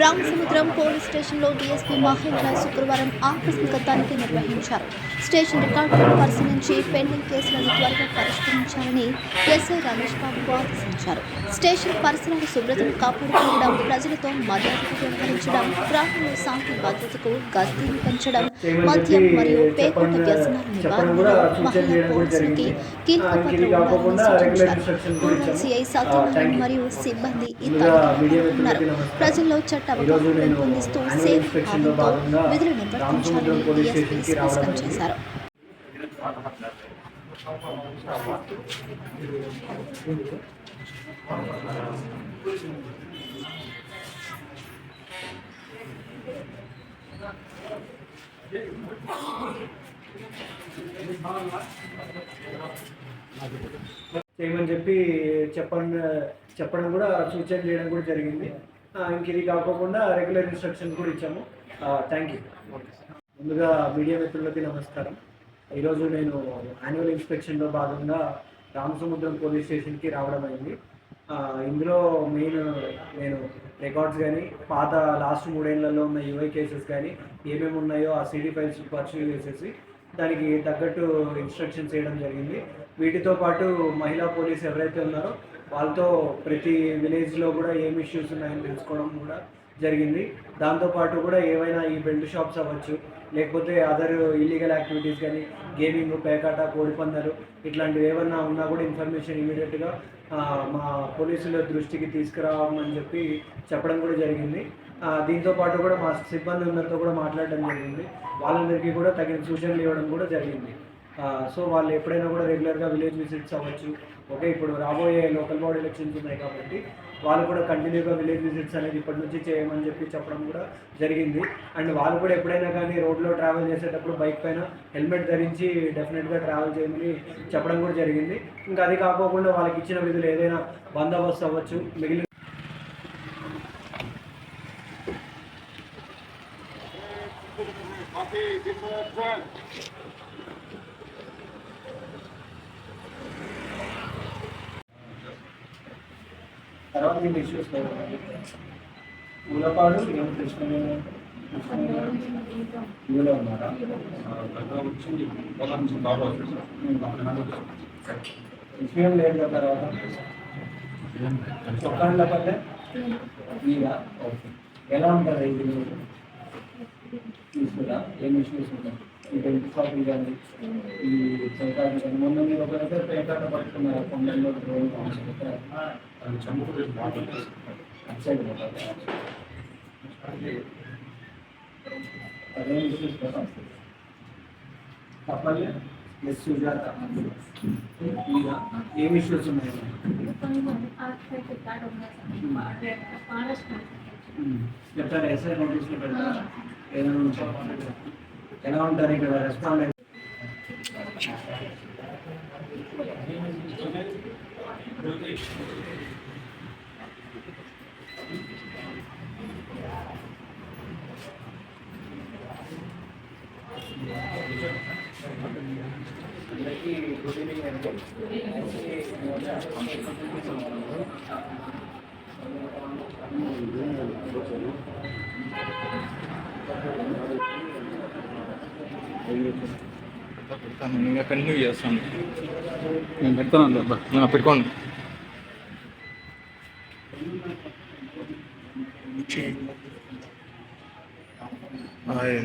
Ramasamudram police స్టేషన్లో DSP Mahendra శుక్రవారం ఆకస్మిక తనిఖీ నిర్వహించారు. స్టేషన్ రికార్డులను పరిశీలించి పెండింగ్ కేసులను త్వరగా పరిష్కరించాలని ఎస్ఐ రమేష్ బాబు ఆదేశించారు. స్టేషన్ పరిసరాల శుభ్రతను కాపాడుకోవడం ప్రజలతో మర్యాదగా వ్యవహరించడం గ్రామంలో శాంతి భద్రతకు గస్తీని పెంచడం మద్యం మరియు పేకోట వ్యసనాల నివారణలో మహిళా పోలీసులకి కీలక పాత్ర ఉండాలని సూచించారు. సిఐ సత్యనారాయణ మరియు సిబ్బంది ఇతర ప్రజల్లో చట్ట అవగాహన పెంపొందిస్తూ సేఫ్ భావంతో విధులు నిర్వర్తించాలని డీఎస్పీ స్పష్టం చేశారు చేయమని చెప్పి చెప్పండి చెప్పడం కూడా సూచన చేయడం కూడా జరిగింది. ఇంక ఇది కాకోకుండా రెగ్యులర్ ఇన్స్ట్రక్షన్స్ కూడా ఇచ్చాము. థ్యాంక్ యూ ముందుగా మీడియా మిత్రులకి నమస్కారం. ఈరోజు నేను యాన్యువల్ ఇన్స్పెక్షన్లో భాగంగా రామసముద్రం పోలీస్ స్టేషన్కి రావడం అయింది. ఇందులో మెయిన్ నేను రికార్డ్స్ కానీ పాత లాస్ట్ మూడేళ్ళలో ఉన్న యూఐ కేసెస్ కానీ ఏమేమి ఉన్నాయో ఆ సిడీ ఫైల్స్ పర్సనల్ చేసేసి దానికి తగ్గట్టు ఇన్స్ట్రక్షన్స్ చేయడం జరిగింది. వీటితో పాటు మహిళా పోలీస్ ఎవరైతే ఉన్నారో వాళ్ళతో ప్రతి విలేజ్లో కూడా ఏం ఇష్యూస్ ఉన్నాయని తెలుసుకోవడం కూడా జరిగింది. దాంతోపాటు కూడా ఏవైనా ఈ బెల్ట్ షాప్స్ అవ్వచ్చు లేకపోతే అదర్ ఇల్లీగల్ యాక్టివిటీస్ కానీ గేమింగ్ పేకాట కోడిపందాలు ఇట్లాంటివి ఏమన్నా ఉన్నా కూడా ఇన్ఫర్మేషన్ ఇమీడియట్గా మా పోలీసుల దృష్టికి తీసుకురావమని చెప్పి చెప్పడం కూడా జరిగింది. దీంతో పాటు కూడా మా సిబ్బంది అందరితో కూడా మాట్లాడడం జరిగింది. వాళ్ళందరికీ కూడా తగిన సూచనలు ఇవ్వడం కూడా జరిగింది. సో వాళ్ళు ఎప్పుడైనా కూడా రెగ్యులర్గా విలేజ్ విజిట్స్ అవ్వచ్చు. ఓకే ఇప్పుడు రాబోయే లోకల్ బాడీ ఎలక్షన్స్ ఉన్నాయి కాబట్టి వాళ్ళు కూడా కంటిన్యూగా విలేజ్ విజిట్స్ అనేది ఇప్పటి నుంచి చేయమని చెప్పి చెప్పడం కూడా జరిగింది. అండ్ వాళ్ళు కూడా ఎప్పుడైనా కానీ రోడ్లో ట్రావెల్ చేసేటప్పుడు బైక్ పైన హెల్మెట్ ధరించి డెఫినెట్గా ట్రావెల్ చేయమని చెప్పడం కూడా జరిగింది. ఇంకా అది కాకోకుండా వాళ్ళకి ఇచ్చిన విధులు ఏదైనా బందోబస్తు అవ్వచ్చు. మిగిలిన తర్వాత మీకు ఇష్యూస్ మూలపాడు ఏం కృష్ణ ఇందులో ఉన్నారా విషయం లేదు కదా తర్వాత. చొక్కాండ్ల పల్లె? మీరా ఓకే. ఎలా ఉంటారు ఇది? మీరు తీసుకురా ఏం ఇష్యూస్ ఉన్నాయి ఈ బెల్ట్ షాపులు కానీ ఈ చౌకాలు కానీ మొన్న మీరు ఒక దగ్గర పేకాట పట్టుకున్నారు కొండల్లో డ్రోన్ అటు సైడ్ పోతారా? అదేం ఇష్యూస్ కదా తప్పలే ఎస్ సుజాత మీరా ఏం ఇష్యూస్ ఉన్నాయి చెప్తారా ఎస్ఐ నోటీస్లో పెడతారా ఏదైనా ఉంటే ఎలా ఉంటారు ఇక్కడ రెస్పాండ్ అందరికీ గుడ్ ఈవినింగ్ అండి. పెడతాను ఇంకా కంటిన్యూ చేస్తాను. నేను పెడతాను అబ్బా. పెట్టుకోండి హాయ్